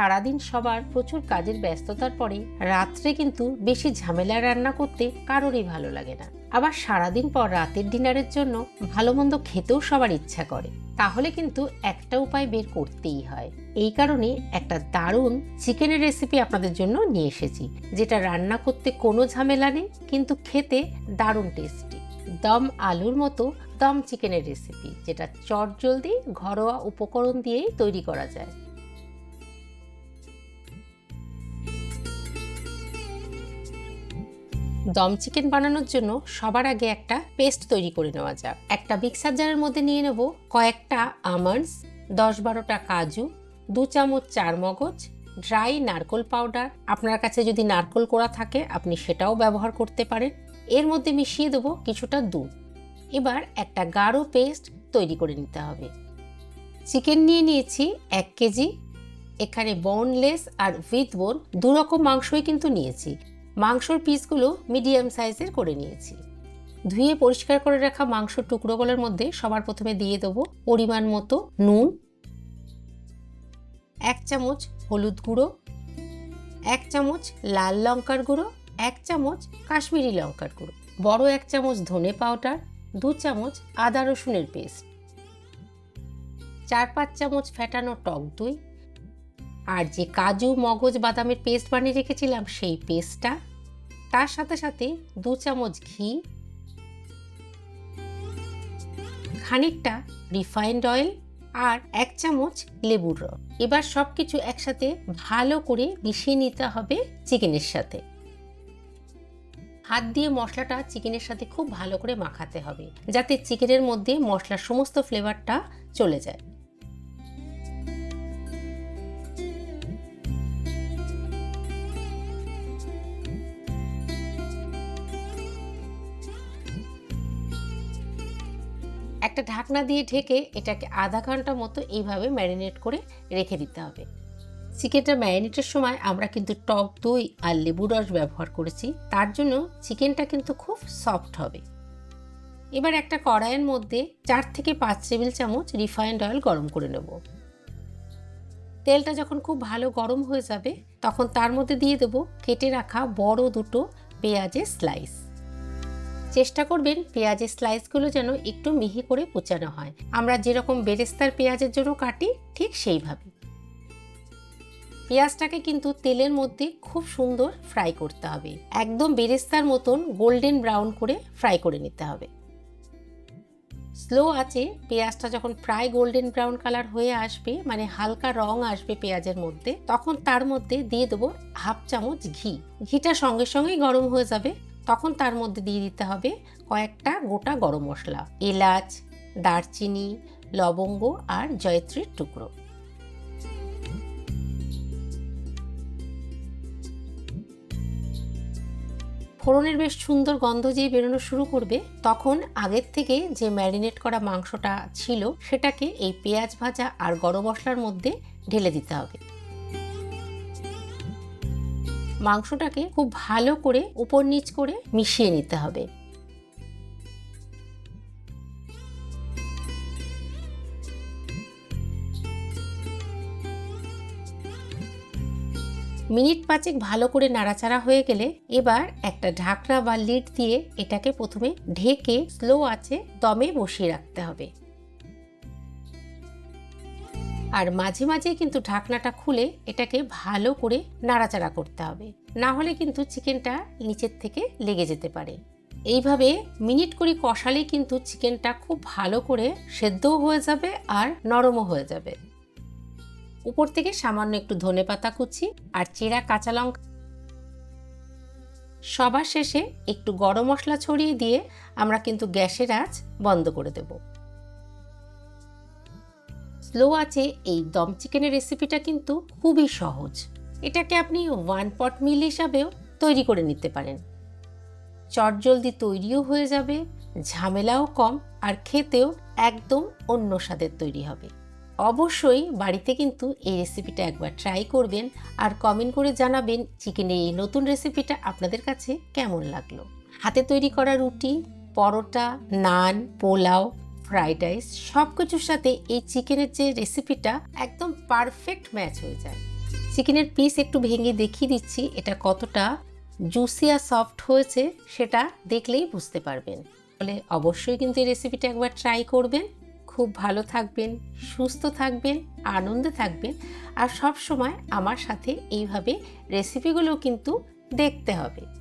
সারাদিন সবার প্রচুর কাজের ব্যস্ততার পরে রাত্রে কিন্তু বেশি ঝামেলা রান্না করতে কারোরই ভালো লাগে না। আবার সারাদিন পর রাতের ডিনারের জন্য ভালো মন্দ খেতেও সবার ইচ্ছা করে। তাহলে কিন্তু একটা উপায় বের করতেই হয়। এই কারণে একটা দারুণ চিকেনের রেসিপি আপনাদের জন্য নিয়ে এসেছি, যেটা রান্না করতে কোনো ঝামেলা নেই, কিন্তু খেতে দারুণ টেস্টি দম আলুর মতো দম চিকেনের রেসিপি যেটা চটজলদি ঘরোয়া উপকরণ দিয়েই তৈরি করা যায়। দম চিকেন বানানোর জন্য সবার আগে একটা পেস্ট তৈরি করে নেওয়া যাক। একটা মিক্সার জারের মধ্যে নিয়ে নেব কয়েকটা আমন্ডস, দশ বারোটা কাজু, দু চামচ চার মগজ, ড্রাই নারকোল পাউডার। আপনার কাছে যদি নারকোল কোড়া থাকে, আপনি সেটাও ব্যবহার করতে পারেন। এর মধ্যে মিশিয়ে দেবো কিছুটা দুধ। এবার একটা গাঢ় পেস্ট তৈরি করে নিতে হবে। চিকেন নিয়ে নিয়েছি এক কেজি। এখানে বোনলেস আর উইথ বোন দু রকম মাংসই কিন্তু নিয়েছি। মাংসর পিসগুলো মিডিয়াম সাইজের করে নিয়েছি। ধুয়ে পরিষ্কার করে রাখা মাংসর টুকরোগুলোর মধ্যে সবার প্রথমে দিয়ে দেবো পরিমাণ মতো নুন, এক চামচ হলুদ গুঁড়ো, এক চামচ লাল লঙ্কার গুঁড়ো, এক চামচ কাশ্মীরি লঙ্কার গুঁড়ো, বড় এক চামচ ধনে পাউডার, দু চামচ আদা রসুনের পেস্ট, চার পাঁচ চামচ ফেটানো টক দই আর যে কাজু, মগজ, বাদামের পেস্ট বানিয়ে রেখেছিলাম, সেই পেস্টটা তার সাথে সাথে দু চামচ ঘি, খানিকটা রিফাইন্ড অয়েল আর এক চামচ লেবুর রস। এবার সব কিছু একসাথে ভালো করে মিশিয়ে নিতে হবে চিকেনের সাথে। হাত দিয়ে মশলাটা চিকেনের সাথে খুব ভালো করে মাখাতে হবে, যাতে চিকেনের মধ্যে মশলার সমস্ত ফ্লেভারটা চলে যায়। একটা ঢাকনা দিয়ে ঢেকে এটাকে আধা ঘণ্টা মতো এইভাবে ম্যারিনেট করে রেখে দিতে হবে। চিকেনটা ম্যারিনেটের সময় আমরা কিন্তু টক দই আর লেবু রস ব্যবহার করেছি। তার জন্য চিকেনটা কিন্তু খুব সফট হবে। এবার একটা কড়াইয়ের মধ্যে চার থেকে পাঁচ টেবিল চামচ রিফাইন্ড অয়েল গরম করে নেব। তেলটা যখন খুব ভালো গরম হয়ে যাবে, তখন তার মধ্যে দিয়ে দেবো কেটে রাখা বড় দুটো পেঁয়াজের স্লাইস। চেষ্টা করবেন পেঁয়াজের স্লাইসগুলো যেন একটু মিহি করে কুচানো হয়। আমরা যেরকম বেরেস্তার পেঁয়াজের জন্য কাটি, ঠিক সেইভাবে। পেঁয়াজটাকে কিন্তু তেলের মধ্যে খুব সুন্দর ফ্রাই করতে হবে। একদম বেরেস্তার মতন গোল্ডেন ব্রাউন করে ফ্রাই করে নিতে হবে। স্লো আছে পেঁয়াজটা যখন প্রায় গোল্ডেন ব্রাউন কালার হয়ে আসবে মানে হালকা রং আসবে পেঁয়াজের মধ্যে, তখন তার মধ্যে দিয়ে দেবো হাফ চামচ ঘি। ঘিটা সঙ্গে সঙ্গেই গরম হয়ে যাবে। তখন তার মধ্যে দিয়ে দিতে হবে কয়েকটা গোটা গরম মশলা, এলাচ, দারচিনি, লবঙ্গ আর জয়ত্রীর টুকরো। ফোড়নের বেশ সুন্দর গন্ধ যেই বেরোনো শুরু করবে, তখন আগের থেকে যে ম্যারিনেট করা মাংসটা ছিল, সেটাকে এই পেঁয়াজ ভাজা আর গরম মশলার মধ্যে ঢেলে দিতে হবে। মাংসটাকে খুব ভালো করে উপর নিচ করে মিশিয়ে নিতে হবে। মিনিট পাঁচেক ভালো করে নাড়াচাড়া হয়ে গেলে এবার একটা ঢাকনা বা লিড দিয়ে এটাকে প্রথমে ঢেকে স্লো আছে দমে বসিয়ে রাখতে হবে। আর মাঝে মাঝে কিন্তু ঢাকনাটা খুলে এটাকে ভালো করে নাড়াচাড়া করতে হবে। না হলে কিন্তু চিকেনটা নিচের থেকে লেগে যেতে পারে। এইভাবে মিনিট করে কষালে কিন্তু চিকেনটা খুব ভালো করে সেদ্ধও হয়ে যাবে আর নরমও হয়ে যাবে। উপর থেকে সামান্য একটু ধনে পাতা কুচি আর চেরা কাঁচা লঙ্কা সবার শেষে একটু গরম মশলা ছড়িয়ে দিয়ে আমরা কিন্তু গ্যাসের আঁচ বন্ধ করে দেব। স্লো আছে, এই দম চিকেনের রেসিপিটা কিন্তু খুবই সহজ। এটাকে আপনি ওয়ান পট মিল হিসাবেও তৈরি করে নিতে পারেন। চটজলদি তৈরিও হয়ে যাবে, ঝামেলাও কম, আর খেতেও একদম অন্য স্বাদের তৈরি হবে। অবশ্যই বাড়িতে কিন্তু এই রেসিপিটা একবার ট্রাই করবেন, আর কমেন্ট করে জানাবেন চিকেনের এই নতুন রেসিপিটা আপনাদের কাছে কেমন লাগল। হাতে তৈরি করা রুটি, পরোটা, নান, পোলাও ফ্রাইড রাইস সব কিছুর সাথে এই চিকেনের যে রেসিপিটা একদম পারফেক্ট ম্যাচ হয়ে যায়। চিকেনের পিস একটু ভেঙে দেখিয়ে দিচ্ছি, এটা কতটা জুসি আর সফট হয়েছে সেটা দেখলেই বুঝতে পারবেন। তাহলে অবশ্যই কিন্তু এই রেসিপিটা একবার ট্রাই করবেন। খুব ভালো থাকবেন, সুস্থ থাকবেন, আনন্দে থাকবেন। আর সব সময় আমার সাথে এইভাবে রেসিপিগুলো কিন্তু দেখতে হবে।